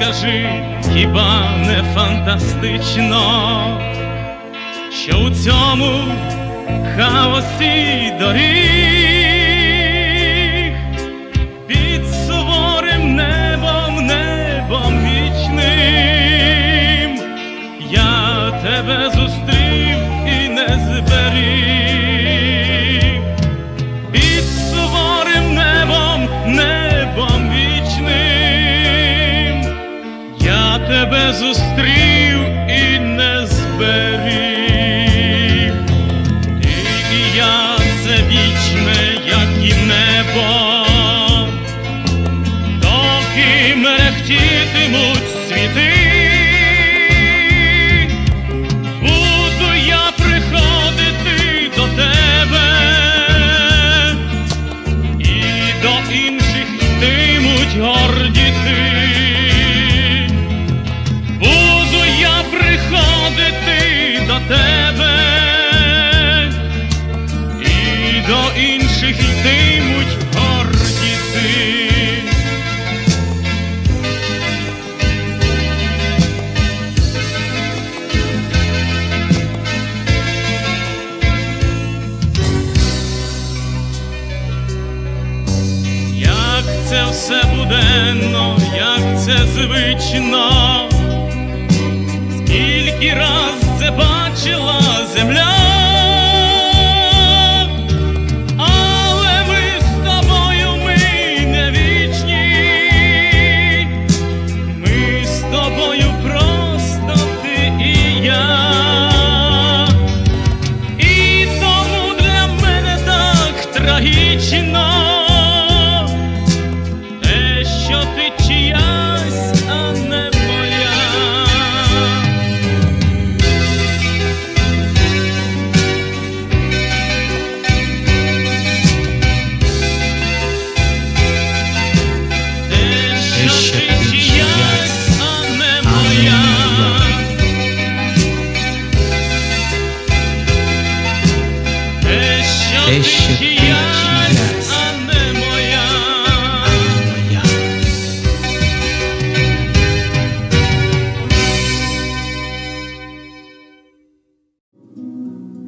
скажи, хіба не фантастично, що у цьому хаосі доріг все буденно, як це звично, скільки раз це бачила земля,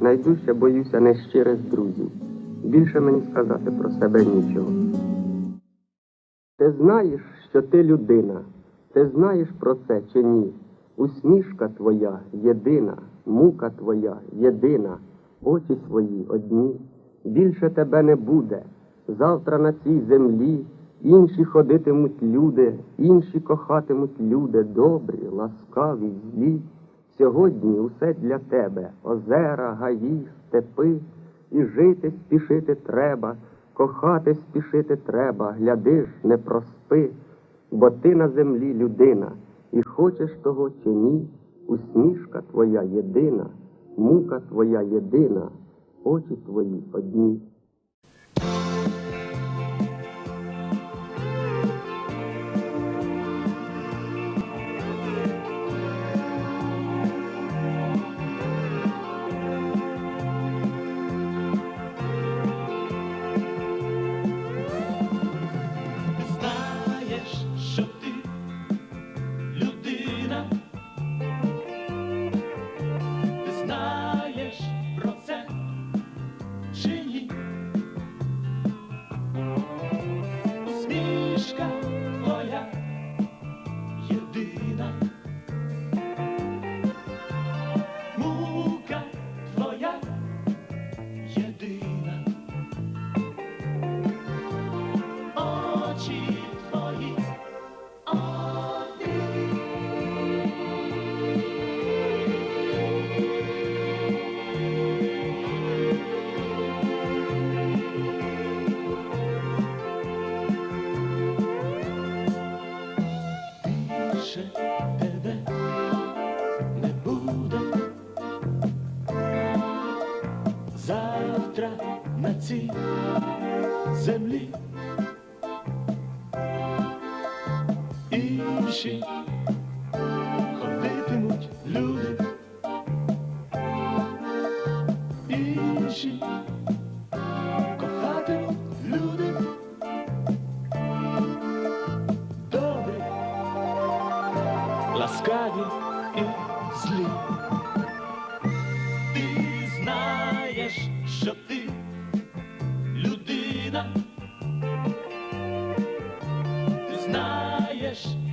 найдужче боюся нещирих друзів. Більше мені сказати про себе нічого. Ти знаєш, що ти людина, ти знаєш про це чи ні? Усмішка твоя єдина, мука твоя єдина, очі твої одні. Більше тебе не буде. Завтра на цій землі інші ходитимуть люди, інші кохатимуть люди, добрі, ласкаві, злі. Сьогодні усе для тебе. Озера, гаї, степи, і жити спішити треба, кохати спішити треба, глядиш, не проспи, бо ти на землі людина, і хочеш того чи ні, усмішка твоя єдина, мука твоя єдина, очі твої одні. Цій землі. Інші знаєш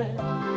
все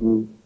Mm-hmm.